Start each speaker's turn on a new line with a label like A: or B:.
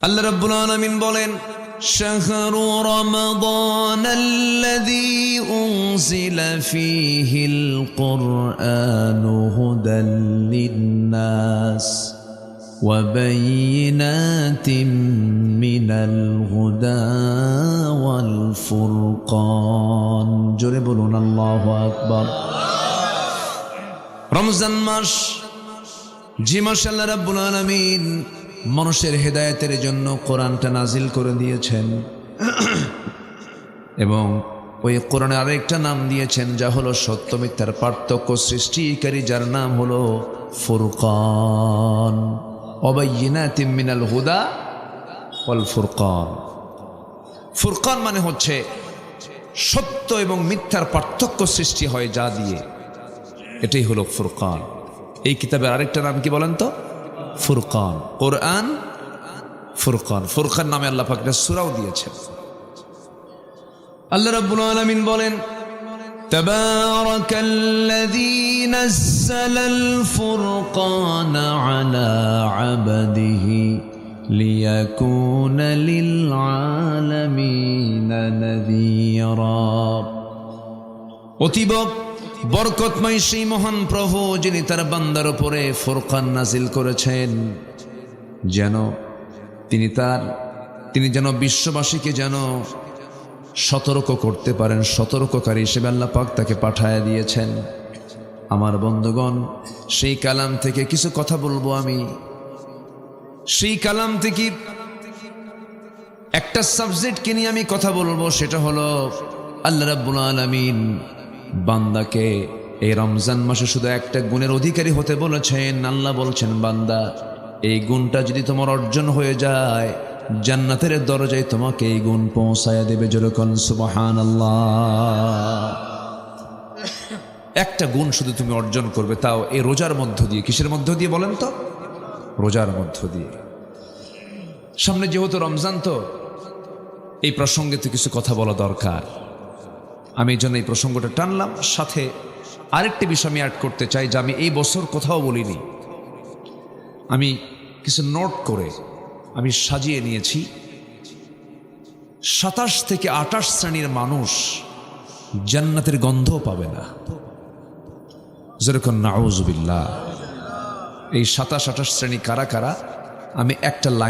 A: আল্লাহ রাব্বুল আলামিন বলেন شهر رمضان الذي أنزل فيه القرآن هدى للناس وبينات من الهدى والفرقان جرب لنا الله أكبر রমজান মাস যে মাসে আল্লাহ রাব্বুল আলামিন মানুষের হেদায়েতের জন্য কোরআনটা নাজিল করে দিয়েছেন। এবং ওই কোরআনে আরেকটা নাম দিয়েছেন, যা হলো সত্য মিথ্যার পার্থক্য সৃষ্টিকারী, যার নাম হলো ফুরকান। অবাইনাতিম মিনাল হুদা ওয়াল ফুরকান। ফুরকান মানে হচ্ছে সত্য এবং মিথ্যার পার্থক্য সৃষ্টি হয় যা দিয়ে। এটাই হলো ফুরকান। এই কিতাবের আরেকটা নাম কি বলেন তো? ফুরকান কোরআন ফুরকান ফুরকান নামে আল্লাহ পাক একটা সূরাও দিয়েছেন আল্লাহ রাব্বুল আলামিন বলেন تبارك الذي نزل الفرقان على عبده ليكون للعالمين نذيرا অতীব বরকতময় সেই মহান প্রভু যিনি তার বান্দার উপরে ফোরকান নাজিল করেছেন, যেন তিনি তার, তিনি যেন বিশ্ববাসীকে যেন সতর্ক করতে পারেন, সতর্ককারী হিসেবে আল্লাহ পাক তাকে পাঠায় দিয়েছেন। আমার বন্ধুগণ, সেই কালাম থেকে কিছু কথা বলব আমি। সেই কালাম থেকে একটা সাবজেক্টকে নিয়ে আমি কথা বলব, সেটা হলো আল্লাহ রাব্বুল আলামিন। বান্দাকে এই রমজান মাসে শুধু একটা গুণের অধিকারী হতে বলেছেন, আল্লাহ বলছেন, বান্দা, এই গুণটা যদি তোমার অর্জন হয়ে যায়, জান্নাতের দরজায় তোমাকে এই গুণ পৌঁছায় দেবে যেরকম সুবহান একটা গুণ শুধু তুমি অর্জন করবে, তাও এই রোজার মধ্য দিয়ে। কিসের মধ্য দিয়ে বলেন তো? রোজার মধ্য দিয়ে। সামনে যেহেতু রমজান তো, এই প্রসঙ্গে তো কিছু কথা বলা দরকার। আমি এই জন্য এই প্রসঙ্গটা টানলাম। সাথে আরেকটি বিষয় আমি অ্যাড করতে চাই যে আমি এই বছর কোথাও বলিনি। আমি কিছু নোট করে আমি সাজিয়ে নিয়েছি। সাতাশ থেকে আটাশ শ্রেণির মানুষ জান্নাতের গন্ধ পাবে না। যেরকম নাউজুবিল্লাহ। এই সাতাশ, আঠাশ শ্রেণি কারা কারা? আমি একটা লাইন